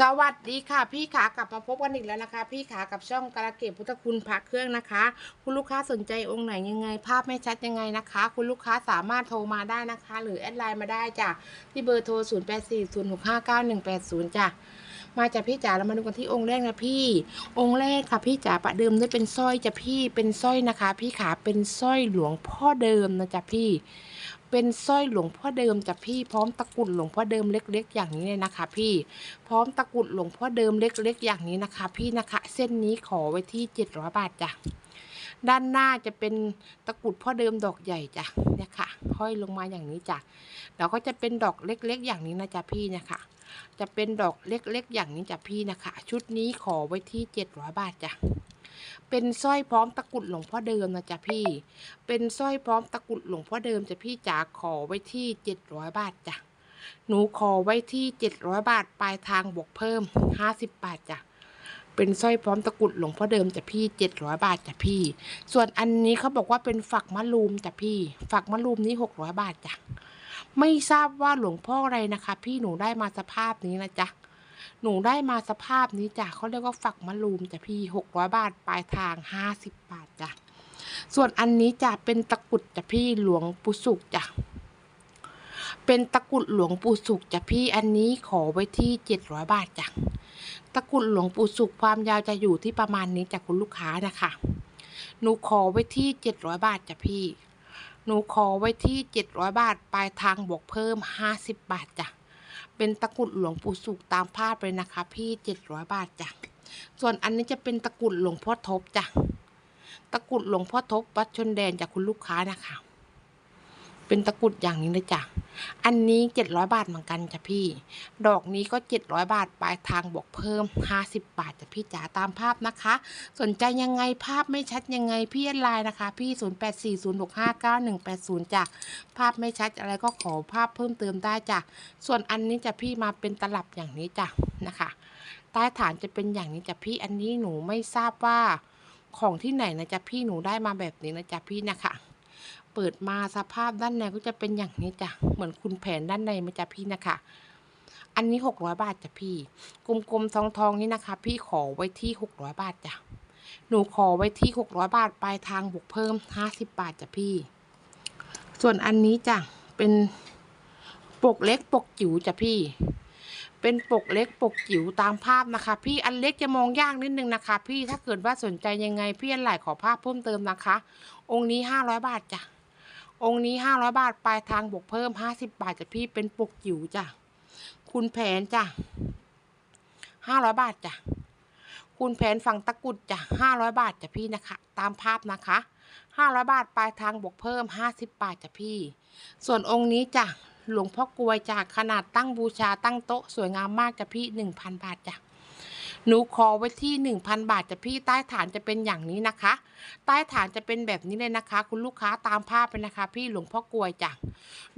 สวัสดีค่ะพี่ขากลับมาพบกันอีกแล้วนะคะ พี่ขากับช่องกระเก็บพุทธคุณพระเครื่องนะคะ คุณลูกค้าสนใจองค์ไหนยังไง ภาพไม่ชัดยังไงนะคะ คุณลูกค้าสามารถโทรมาได้นะคะ หรือแอดไลน์มาได้จ้ะที่เบอร์โทร 0 8 4 0 6 5 9 1 8 0 จ้ะมาจากพี่จ๋าเรามาดูกันที่องค์แรกนะพี่ องค์แรกค่ะพี่จ๋าประเดิมด้วยเป็นสร้อยจ้ะพี่เป็นสร้อยนะคะ พี่ขาเป็นสร้อยหลวงพ่อเดิมนะจ๊ะพี่ เป็นสร้อยหลวงพ่อเดิมจ้ะพี่พร้อมตะกุดหลวงพ่อเดิมเล็ก ๆ อย่างนี้เลยนะคะ พี่พร้อมตะกุดหลวงพ่อเดิมเล็ก ๆ อย่างนี้นะคะ พี่นะคะ เส้นนี้ขอไว้ที่700บาทจ้ะด้านหน้าจะเป็นตะกุดพ่อเดิมดอกใหญ่จ้ะเนี่ยค่ะห้อยลงมาอย่างนี้จ้ะแล้วก็จะเป็นดอกเล็ก ๆ อย่างนี้นะจ๊ะพี่เนะคะจะเป็นดอกเล็ก ๆ อย่างนี้จ้ะพี่นะคะ ชุดนี้ขอไว้ที่700บาทจ้ะ เป็นสร้อยพร้อมตะกุดหลวงพ่อเดิมนะจ๊ะพี่ เป็นสร้อยพร้อมตะกุดหลวงพ่อเดิมจ้ะพี่จ๋าขอไว้ที่700บาทจ้ะ หนูขอไว้ที่700บาทปลายทางบวกเพิ่ม50บบาทจ้ะเป็นสร้อยพร้อมตะกุดหลวงพ่อเดิมจ้ะพี่700บาทจ้ะพี่ ส่วนอันนี้เขาบอกว่าเป็นฝักมะลูมจ้ะพี่ ฝักมะลูมนี้600บาทจ้ะ ไม่ทราบว่าหลวงพ่ออะไรนะคะ พี่หนูได้มาสภาพนี้นะจ๊ะ หนูได้มาสภาพนี้จ้ะเขาเรียกว่าฝักมะลูมจ้ะพี่600บาทปลายทาง50บาทจ้ะส่วนอันนี้จะเป็นตะกุดจ้ะพี่หลวงปู่สุกจ้ะเป็นตะกุดหลวงปู่สุขจ้ะพี่อันนี้ขอไว้ที่เจ็ดร้อยบาทจ้ะตะกุดหลวงปู่สุขความยาวจะอยู่ที่ประมาณนี้จากคุณลูกค้านะคะหนูขอไว้ที่เจ็ดร้อยบาทจ้ะพี่ หนูขอไว้ที่เจ็ดร้อยบาทปลายทางบวกเพิ่มห้าสิบบาทจ้ะ เป็นตะกรุดหลวงปู่สุขตามภาพเลยนะคะ พี่เจ็ดร้อยบาทจ้ะ ส่วนอันนี้จะเป็นตะกรุดหลวงพ่อทบจ้ะ ตะกรุดหลวงพ่อทบวัดชนแดนจากคุณลูกค้านะคะ เป็นตะกรุดอย่างนี้เลยจ้ะ อันนี้เจ็ดร้อยบาทเหมือนกันจ้ะพี่ ดอกนี้ก็เจ็ดร้อยบาทปลายทางบวกเพิ่มห้าสิบบาทจ้ะพี่จ๋าตามภาพนะคะ สนใจยังไงภาพไม่ชัดยังไงพี่แอดไลน์นะคะ พี่ศูนย์แปดสี่ศูนย์หกห้าเก้าหนึ่งแปดศูนย์จ้ะ ภาพไม่ชัดอะไรก็ขอภาพเพิ่มเติมได้จ้ะ ส่วนอันนี้จ้ะพี่มาเป็นตลับอย่างนี้จ้ะนะคะใต้ฐานจะเป็นอย่างนี้จ้ะพี่อันนี้หนูไม่ทราบว่าของที่ไหนนะจ๊ะพี่หนูได้มาแบบนี้นะจ๊ะพี่นะคะ เปิดมาสภาพด้านในก็จะเป็นอย่างนี้จ้ะ เหมือนคุณแผนด้านในมาจ้ะพี่นะคะ อันนี้หกร้อยบาทจ้ะพี่ กลมๆทองทองๆนี่นะคะ พี่ขอไว้ที่หกร้อยบาทจ้ะ หนูขอไว้ที่หกร้อยบาทปลายทางบวกเพิ่มห้าสิบบาทจ้ะพี่ ส่วนอันนี้จ้ะ เป็นปกเล็กปกจิ๋วจ้ะพี่ เป็นปกเล็กปกจิ๋วตามภาพนะคะ พี่อันเล็กจะมองยากนิดนึงนะคะ พี่ถ้าเกิดว่าสนใจยังไงพี่อันไหลขอภาพเพิ่มเติมนะคะ องค์นี้ห้าร้อยบาทจ้ะ องค์นี้ห้าร้อยบาท ปลายทางบวกเพิ่มห้าสิบาทจ้ะพี่เป็นปกจิ๋วจ้ะ คุณแผนจ้ะห้าร้อยบาทจ้ะ คุณแผนฝั่งตะกุดจ้ะห้าร้อยบาทจ้ะพี่นะคะ ตามภาพนะคะห้าร้อยบาท ปลายทางบวกเพิ่มห้าสิบบาทจ้ะพี่ ส่วนองค์นี้จ้ะ หลวงพ่อกลวยจากขนาดตั้งบูชาตั้งโต๊ะสวยงามมากจ้ะพี่หนึ่งพันบาทจ้ะ หนูขอไว้ที่หนึ่งพันบาทจะพี่ใต้ฐานจะเป็นอย่างนี้นะคะ ใต้ฐานจะเป็นแบบนี้เลยนะคะ คุณลูกค้าตามภาพเลยนะคะ พี่หลวงพ่อกลวยจ้ะ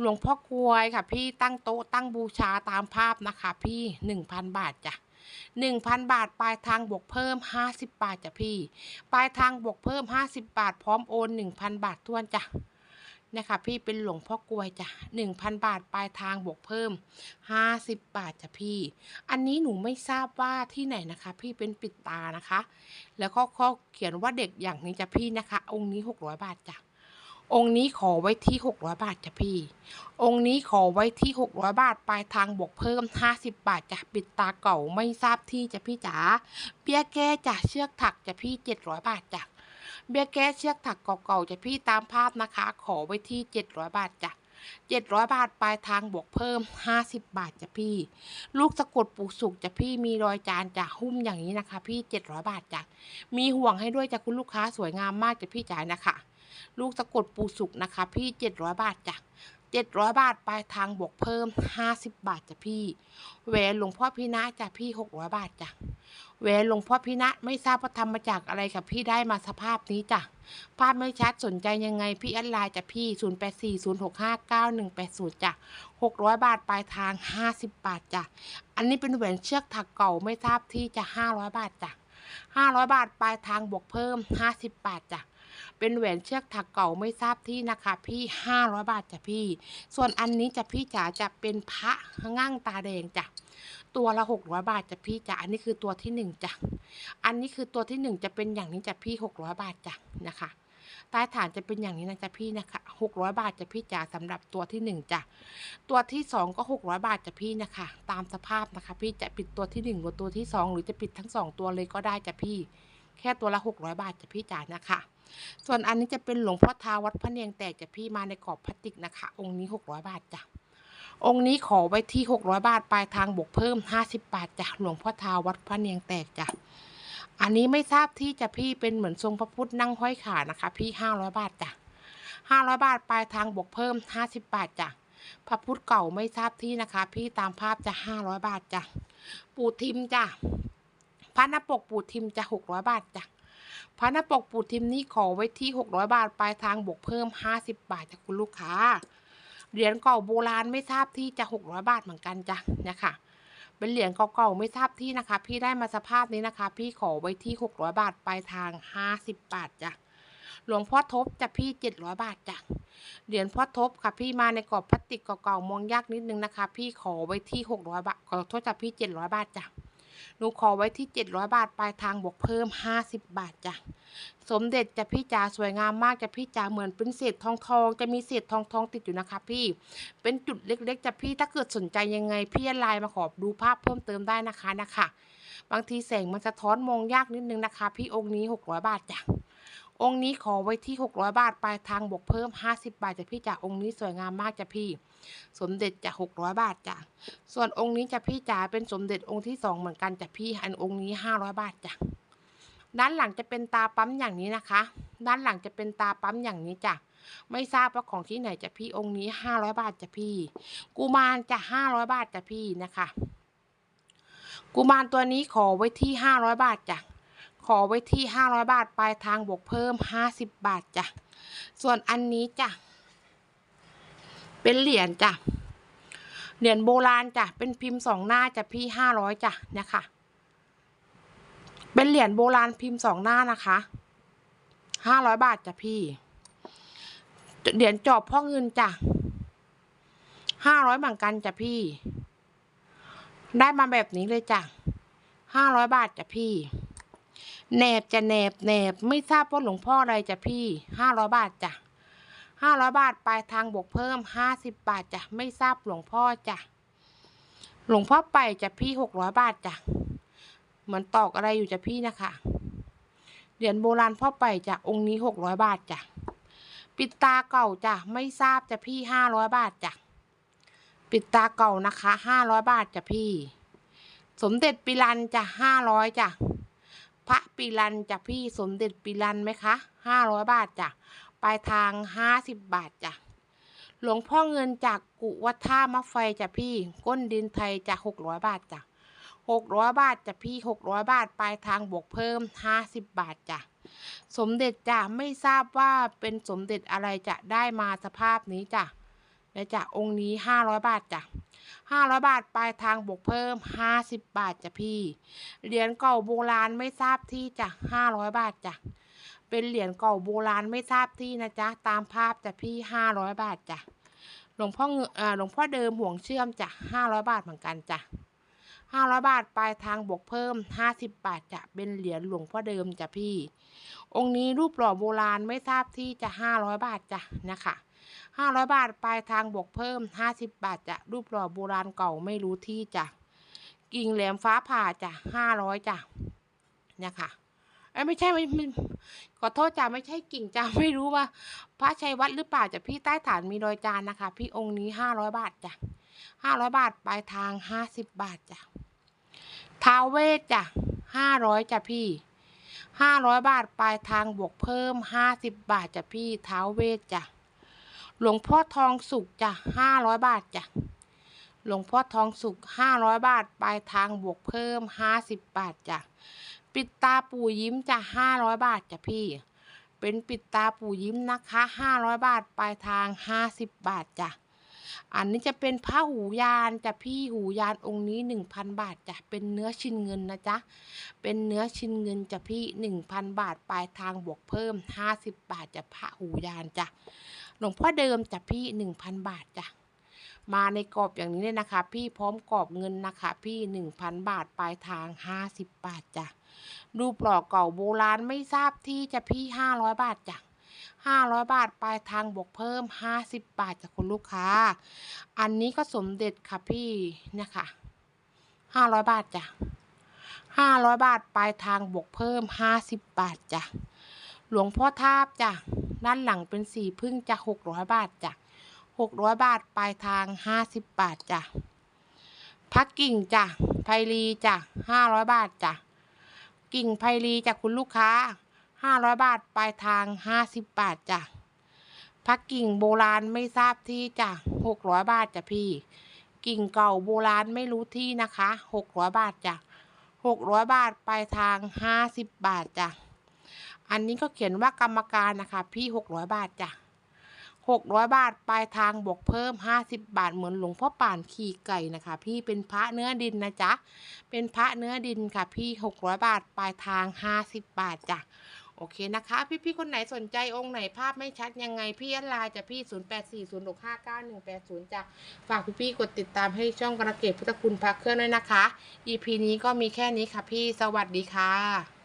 หลวงพ่อกลวยค่ะ พี่ตั้งโต๊ะตั้งบูชาตามภาพนะคะ พี่หนึ่งพันบาทจ้ะหนึ่งพันบาท ปลายทางบวกเพิ่มห้าสิบบาทจ้ะพี่ ปลายทางบวกเพิ่มห้าสิบบาท พร้อมโอนหนึ่งพันบาททวนจ้ะ นี่ยค่ะพี่เป็นหลวงพ่อกลวยจ้ะหนึ่งพันบาทปลายทางบวกเพิ่มห้าสิบบาทจ้ะพี่ อันนี้หนูไม่ทราบว่าที่ไหนนะคะ พี่เป็นปิดตานะคะ แล้วก็ข้อเขียนว่าเด็กอย่างนี้จ้ะพี่นะคะ องค์นี้หกร้อยบาทจ้ะองค์นี้ขอไว้ที่หกร้อยบาทจ้ะพี่ องค์นี้ขอไว้ที่หกร้อยบาท ปลายทางบวกเพิ่มห้าสิบบาทจ้ะปิดตาเก่าไม่ทราบที่จ้ะพี่จ๋าเบี้ยแก้จ้ะเชือกถักจ้ะพี่เจ็ดร้อยบาทจ้ะ เบี้ยแก้เชือกถักเก่าๆจะพี่ตามภาพนะคะ ขอไว้ที่เจ็ดร้อยบาทจ้ะเจ็ดร้อยบาทปลายทางบวกเพิ่มห้าสิบบาทจ้ะพี่ ลูกสะกดปูสุกจะพี่มีรอยจานจ้ะหุ้มอย่างนี้นะคะ พี่เจ็ดร้อยบาทจ้ะมีห่วงให้ด้วยจากคุณลูกค้าสวยงามมากจ้ะพี่จ๋านะคะ ลูกสะกดปูสุกนะคะ พี่เจ็ดร้อยบาทจ้ะเจ็ดร้อยบาทปลายทางบวกเพิ่มห้าสิบบาทจ้ะพี่แหวนหลวงพ่อพี่นะจ้ะพี่หกร้อยบาทจ้ะ แหวนหลวงพ่อพินะไม่ทราบว่าทำมาจากอะไรกับพี่ได้มาสภาพนี้จ้ะภาพไม่ชัดสนใจยังไงพี่แอดไลน์จ้ะพี่ศูนย์แปดสี่ศูนย์หกห้าเก้าหนึ่งแปดศูนย์จ้ะหกร้อยบาทปลายทางห้าสิบบาทจ้ะอันนี้เป็นแหวนเชือกถักเก่าไม่ทราบที่จะห้าร้อยบาทจ้ะห้าร้อยบาทปลายทางบวกเพิ่มห้าสิบบาทจ้ะ เป็นแหวนเชือกถักเก่าไม่ทราบที่นะคะ พี่ห้าร้อยบาทจ้ะพี่ ส่วนอันนี้จะพี่จ๋าจะเป็นพระง่างตาแดงจ้ะตัวละหกร้อยบาทจ้ะพี่จ้ะอันนี้คือตัวที่หนึ่งจ้ะอันนี้คือตัวที่หนึ่งจะเป็นอย่างนี้จ้ะพี่หกร้อยบาทจ้ะนะคะใต้ฐานจะเป็นอย่างนี้นะจ๊ะพี่นะคะหกร้อยบาทจ้ะพี่จ๋าสำหรับตัวที่หนึ่งจ้ะ ตัวที่สองก็หกร้อยบาทจ้ะพี่นะคะ ตามสภาพนะคะ พี่จะปิดตัวที่หนึ่งหรือตัวที่สองหรือจะปิดทั้งสองตัวเลยก็ได้จ้ะพี่ แค่ตัวละหกร้อยบาทจ้ะพี่จ๋านะคะ ส่วนอันนี้จะเป็นหลวงพ่อทาวัดพระเนียงแตกจะพี่มาในกรอบพลาสติกนะคะ องค์นี้หกร้อยบาทจ้ะองค์นี้ขอไว้ที่หกร้อยบาท ปลายทางบวกเพิ่มห้าสิบบาทจ้ะหลวงพ่อทาวัดพระเนียงแตกจ้ะอันนี้ไม่ทราบที่จะพี่เป็นเหมือนทรงพระพุทธนั่งห้อยขานะคะ พี่ห้าร้อยบาทจ้ะห้าร้อยบาท ปลายทางบวกเพิ่มห้าสิบบาทจ้ะพระพุทธเก่าไม่ทราบที่นะคะ พี่ตามภาพจะห้าร้อยบาทจ้ะปู่ทิมจ้ะพระนปกปู่ทิมจะหกร้อยบาทจ้ะ พระหนปกปูทิมนี่ขอไว้ที่หกร้อยบาท ปลายทางบวกเพิ่มห้าสิบบาทจากคุณลูกค้า เหรียญเก่าโบราณไม่ทราบที่จะหกร้อยบาทเหมือนกันจ้ะเนี่ยค่ะ เป็นเหรียญเก่าๆไม่ทราบที่นะคะ พี่ได้มาสภาพนี้นะคะ พี่ขอไว้ที่หกร้อยบาท ปลายทางห้าสิบบาทจ้ะหลวงพ่อทบจะพี่เจ็ดร้อยบาทจ้ะ เหรียญพ่อทบค่ะพี่มาในกรอบพลาสติกเก่าๆมองยากนิดนึงนะคะ พี่ขอไว้ที่หกร้อยบาทขอโทษจ้ะพี่เจ็ดร้อยบาทจ้ะ หนูขอไว้ที่เจ็ดร้อยบาทปลายทางบวกเพิ่มห้าสิบบาทจ้ะสมเด็จจะพี่จ๋าสวยงามมากจะพี่จ๋าเหมือนเป็นเศษทองทองจะมีเศษทองทองติดอยู่นะคะพี่ เป็นจุดเล็กๆจะพี่ถ้าเกิดสนใจยังไงพี่ไลน์มาขอดูภาพเพิ่มเติมได้นะคะนะคะ บางทีแสงมันสะท้อนมองยากนิดนึงนะคะ พี่องค์นี้ 600 บาทจ้ะองค์นี้ขอไว้ที่ 600 บาทปลายทางบวกเพิ่ม 50 บาทจะพี่จ้ะองค์นี้สวยงามมากจ้ะพี่ สมเด็จจะ600บาทจ้ะส่วนองค์นี้จะพี่จ๋าเป็นสมเด็จองค์ที่สองเหมือนกันจะพี่อันองค์นี้500บาทจ้ะด้านหลังจะเป็นตาปั๊มอย่างนี้นะคะ ด้านหลังจะเป็นตาปั๊มอย่างนี้จ้ะไม่ทราบว่าของที่ไหนจะพี่องค์นี้ห้าร้อยบาทจะพี่ กุมารจะห้าร้อยบาทจะพี่นะคะ กุมารตัวนี้ขอไว้ที่ห้าร้อยบาทจ้ะขอไว้ที่ห้าร้อยบาทปลายทางบวกเพิ่มห้าสิบบาทจ้ะส่วนอันนี้จ้ะ เป็นเหรียญจ้ะ เหรียญโบราณจ้ะ เป็นพิมพ์สองหน้าจ้ะพี่ห้าร้อยจ้ะเนี่ยค่ะ เป็นเหรียญโบราณพิมพ์สองหน้านะคะห้าร้อยบาทจ้ะพี่ เหรียญจอบพ่อเงินจ้ะห้าร้อยเหมือนกันจ้ะพี่ ได้มาแบบนี้เลยจ้ะห้าร้อยบาทจ้ะพี่แหนบจะแหนบแหนบไม่ทราบว่าหลวงพ่ออะไรจ้ะพี่ห้าร้อยบาทจ้ะ ห้าร้อยบาทปลายทางบวกเพิ่มห้าสิบบาทจ้ะไม่ทราบหลวงพ่อจ้ะหลวงพ่อไปจ้ะพี่หกร้อยบาทจ้ะเหมือนตอกอะไรอยู่จ้ะพี่นะคะเหรียญโบราณพ่อไปจ้ะองค์นี้หกร้อยบาทจ้ะปิดตาเก่าจ้ะไม่ทราบจ้ะพี่ห้าร้อยบาทจ้ะปิดตาเก่านะคะห้าร้อยบาทจ้ะพี่ สมเด็จปิรันจ้ะห้าร้อยจ้ะพระปิรันจ้ะพี่สมเด็จปิรันไหมคะห้าร้อยบาทจ้ะ ปลายทางห้าสิบบาทจ้ะ หลวงพ่อเงินจากกุวัดท่ามะไฟจ้ะพี่ ก้นดินไทยจ้ะหกร้อยบาทจ้ะหกร้อยบาทจ้ะพี่หกร้อยบาทปลายทางบวกเพิ่มห้าสิบบาทจ้ะ สมเด็จจ้ะไม่ทราบว่าเป็นสมเด็จอะไรจะได้มาสภาพนี้จ้ะและจ้ะองค์นี้ห้าร้อยบาทจ้ะห้าร้อยบาทปลายทางบวกเพิ่มห้าสิบบาทจ้ะพี่ เหรียญเก่าโบราณไม่ทราบที่จ้ะห้าร้อยบาทจ้ะ เป็นเหรียญเก่าโบราณไม่ทราบที่นะจ๊ะ ตามภาพจ้ะพี่ห้าร้อยบาทจ้ะ หลวงพ่อเงอหลวงพ่อเดิมห่วงเชื่อมจ้ะห้าร้อยบาทเหมือนกันจ้ะห้าร้อยบาทปลายทางบวกเพิ่มห้าสิบบาทจะเป็นเหรียญหลวงพ่อเดิมจ้ะพี่ องค์นี้รูปหล่อโบราณไม่ทราบที่จะห้าร้อยบาทจ้ะนะคะห้าร้อยบาทปลายทางบวกเพิ่มห้าสิบบาทจ้ะรูปหล่อโบราณเก่าไม่รู้ที่จ้ะกิ่งแหลมฟ้าผ่าจ้ะห้าร้อยจ้ะเนี่ยค่ะ ไม่ใช่ไม่ขอโทษจ้ะไม่ใช่กิ่งจ้ะไม่รู้ว่า พระชัยวัดหรือเปล่าจ้ะพี่ใต้ฐานมีรอยจานนะคะ พี่องค์นี้ห้าร้อยบาทจ้ะห้าร้อยบาทปลายทางห้าสิบบาทจ้ะท้าเวทจ้ะห้าร้อยจ้ะพี่ห้าร้อยบาทปลายทางบวกเพิ่มห้าสิบบาทจ้ะพี่เท้าเวทจ้ะหลวงพ่อทองสุกจ้ะห้าร้อยบาทจ้ะหลวงพ่อทองสุกห้าร้อยบาทปลายทางบวกเพิ่มห้าสิบบาทจ้ะ ปิดตาปู่ยิ้มจะห้าร้อยบาทจ้ะพี่ เป็นปิดตาปู่ยิ้มนะคะห้าร้อยบาทปลายทางห้าสิบบาทจ้ะอันนี้จะเป็นผ้าหูยานจ้ะพี่หูยานองค์นี้หนึ่งพันบาทจ้ะเป็นเนื้อชิ้นเงินนะจ๊ะเป็นเนื้อชิ้นเงินจ้ะพี่หนึ่งพันบาทปลายทางบวกเพิ่มห้าสิบบาทจ้ะพระหูยานจ้ะหลวงพ่อเดิมจ้ะพี่หนึ่งพันบาทจ้ะมาในกรอบอย่างนี้เลยนะคะ พี่พร้อมกรอบเงินนะคะ พี่หนึ่งพันบาทปลายทางห้าสิบบาทจ้ะ รูปล่อเก่าโบราณไม่ทราบที่จะพี่ห้าร้อยบาทจ้ะห้าร้อยบาทปลายทางบวกเพิ่มห้าสิบบาทจากคุณลูกค้า อันนี้ก็สมเด็จค่ะพี่เนี่ยค่ะห้าร้อยบาทจ้ะห้าร้อยบาทปลายทางบวกเพิ่มห้าสิบบาทจ้ะหลวงพ่อทาบจ้ะด้านหลังเป็นสีพึ่งจะหกร้อยบาทจ้ะหกร้อยบาทปลายทางห้าสิบบาทจ้ะพักกิ่งจ้ะไพลีจ้ะห้าร้อยบาทจ้ะ กิ่งไพลีจากคุณลูกค้าห้าร้อยบาท ปลายทางห้าสิบบาทจ้ะพักกิ่งโบราณไม่ทราบที่จ้ะหกร้อยบาทจ้ะพี่ กิ่งเก่าโบราณไม่รู้ที่นะคะหกร้อยบาทจ้ะหกร้อยบาท ปลายทางห้าสิบบาทจ้ะอันนี้ก็เขียนว่ากรรมการนะคะ พี่หกร้อยบาทจ้ะ หกร้อยบาท ปลายทางบวกเพิ่มห้าสิบบาท เหมือนหลวงพ่อป่านขี่ไก่นะคะ พี่เป็นพระเนื้อดินนะจ๊ะ เป็นพระเนื้อดินค่ะ พี่หกร้อยบาท ปลายทางห้าสิบบาทจ้ะโอเคนะคะ พี่ๆคนไหนสนใจองค์ไหนภาพไม่ชัดยังไง พี่อดไลน์จะพี่ 0 8 4 0 6 5 9 1 8 0จะฝากพี่ๆกดติดตามให้ช่องกระเกตพุทธคุณพระเครื่องด้วยนะคะ EP นี้ก็มีแค่นี้ค่ะพี่สวัสดีค่ะ